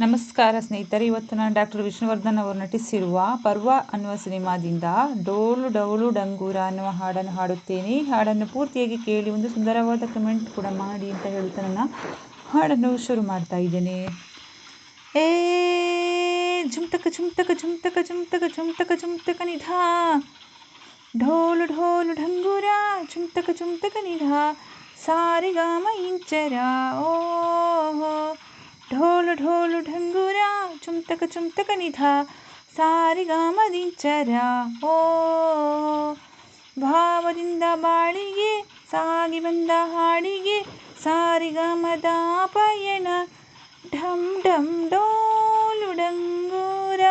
ನಮಸ್ಕಾರ ಸ್ನೇಹಿತರೆ, ಇವತ್ತು ನಾನು ಡಾಕ್ಟರ್ ವಿಷ್ಣುವರ್ಧನ್ ಅವರು ನಟಿಸಿರುವ ಪರ್ವ ಅನ್ನುವ ಸಿನಿಮಾದಿಂದ ಡೋಲು ಡೌಲು ಡಂಗೂರ ಅನ್ನುವ ಹಾಡನ್ನು ಹಾಡುತ್ತೇನೆ. ಹಾಡನ್ನು ಪೂರ್ತಿಯಾಗಿ ಕೇಳಿ ಒಂದು ಸುಂದರವಾದ ಕಮೆಂಟ್ ಕೂಡ ಮಾಡಿ ಅಂತ ಹೇಳುತ್ತಾ ನನ್ನ ಹಾಡನ್ನು ಶುರು ಮಾಡ್ತಾ ಇದ್ದೇನೆ. ಏ ಝುಮ್ತಕ ಝುಮ್ತಕ ಝುಮ್ತಕ ಝುಮ್ತಕ ಝುಮ್ತಕ ಝುಮ್ತಕ ನಿಧಾ. ಢೋಲು ಢೋಲು ಢಂಗೂರ ಝುಮ್ತಕ ಝುಮ್ತಕ ನಿಧಾ. ಸಾರಿಗಾಮ ಇಂಚರ, ಓ ಢೋಲು ಢೋಲು ಢಂಗೂರ ಚುಮ್ತಕ ಚುಮ್ತಕ ನಿಧ ಸಾರಿಗಾಮದಿಂಚರ ಓ ಭಾವದಿಂದ ಬಾಳಿಗೆ ಸಾಗಿ ಬಂದ ಹಾಡಿಗೆ ಸಾರಿಗಾಮದ ಪಯಣ ಢಮ್ ಢಮ್ ಡೋಲು ಡಂಗೂರ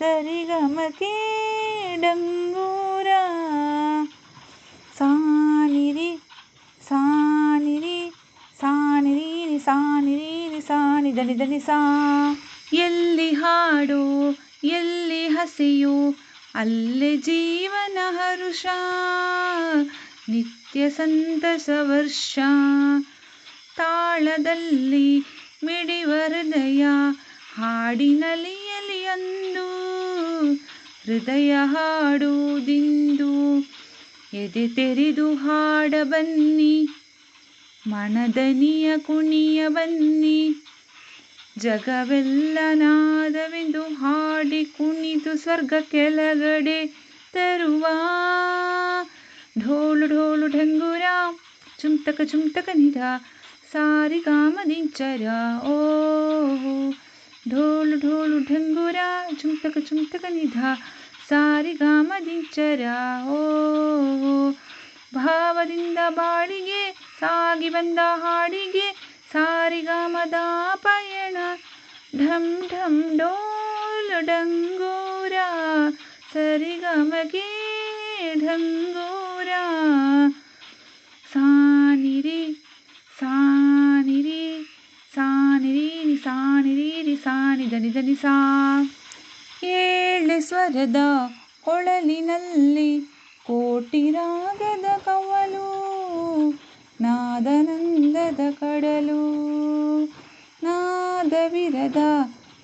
ಸರಿಗಮಕೆ ಡಂಗೂರ ಸಾನಿರಿ ಸಾನಿರಿ ಸಾನಿರಿ ಸಾನಿರಿ ಸಾನಿ ನಿದ ಎಲ್ಲಿ ಹಾಡು, ಎಲ್ಲಿ ಹಸಿಯು, ಅಲ್ಲಿ ಜೀವನ ಹರುಷ. ನಿತ್ಯ ಸಂತಸ ವರ್ಷ. ತಾಳದಲ್ಲಿ ಮಿಡಿವ ಹೃದಯ ಹಾಡಿನಲಿಯಲಿ ಹೃದಯ ಹಾಡುವುದಿಂದು ಎದೆ ತೆರೆದು ಹಾಡ ಬನ್ನಿ. ಮನದನಿಯ ಕುಣಿಯ ಬನ್ನಿ ಜಗವೆಲ್ಲ ನಾದವೆಂದು ಹಾಡಿ ಕುಣಿದು ಸ್ವರ್ಗ ಕೆಳಗಡೆ ತರುವ ಢೋಲು ಢೋಲು ಢಂಗೂರ ಚುಮ್ತಕ ಚುಮ್ತಕ ನಿಧ ಸಾರಿಗಾಮದಿಂಚರ ಓ ಢೋಲು ಢೋಲು ಢಂಗೂರ ಚುಮ್ತಕ ಚುಮ್ತಕ ನಿಧ ಸಾರಿಗಾಮದಿಂಚರ ಓ ಭಾವದಿಂದ ಬಾಳಿಗೆ ಸಾಗಿ ಬಂದ ಹಾಡಿಗೆ ಸಾರಿಗಮದ ಪಯಣ. ಢಂ ಢಂ ಡೋಲು ಡಂಗೂರ ಸರಿಗಮಗೆ ಢಂಗೂರ. ಸಾನಿರಿ ಸಾನಿರಿ ಸಾನಿರಿ ಸಾನಿರಿ, ಸಾನಿ ದನಿ ದನಿ ಸಾ. ಏಳೆ ಸ್ವರದ ಕೊಳಲಿನಲ್ಲಿ ಕೋಟಿ ಕಡಲು. ನಾದವಿರದ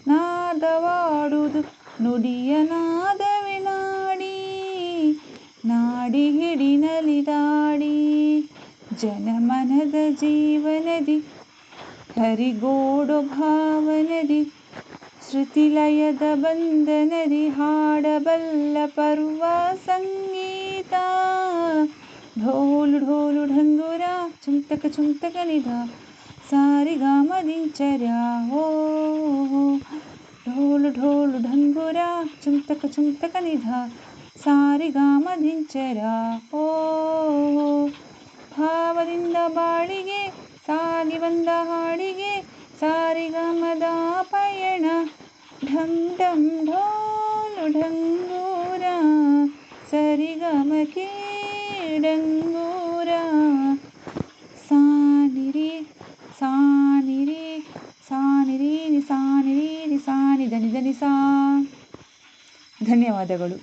ನಾದವಾಡುವುದು ನುಡಿಯ ನಾದವೇ ನಾಡಿ. ನಾಡಿ ಹಿಡಿನಲಿ ದಾಡಿ ಜನಮನದ ಜೀವನದಿ, ಹರಿಗೋಡು ಭಾವನದಿ, ಶ್ರುತಿಲಯದ ಬಂಧನದಿ, ಹಾಡಬಲ್ಲ ಪರ್ವ ಸಂಗೀತ. ಢೋಲು ಢೋಲು ಢಂಗೂರ ಚುಮ್ತಕ ಚುಮ್ತಕ ನಿಧ ಸಾರಿಗಾಮದಿಂಚರ ಓ ಢೋಲು ಢೋಲು ಢಂಗೂರ ಚುಮ್ತಕ ಚುಮ್ತಕ ನಿಧ ಸಾರಿಗಾಮದಿಂಚರ ಓ ಭಾವದಿಂದ ಬಾಳಿಗೆ ಸಾಗಿ ಬಂದ ಹಾಡಿಗೆ ಸಾರಿಗಾಮದ ಪಯಣ ಢಮ್ ಢಮ್ ಢೋಲು ಢಂಗೂರ ಸರಿಗಮಕೆ ಡಂಗೂರ ಸಾನಿರಿ ಸಾನಿರಿ ಸಾನಿರಿ ಸಾನಿರಿ ಸಾನಿ ಧನಿ ಧನಿ ಸಾ ಧನ್ಯವಾದಗಳು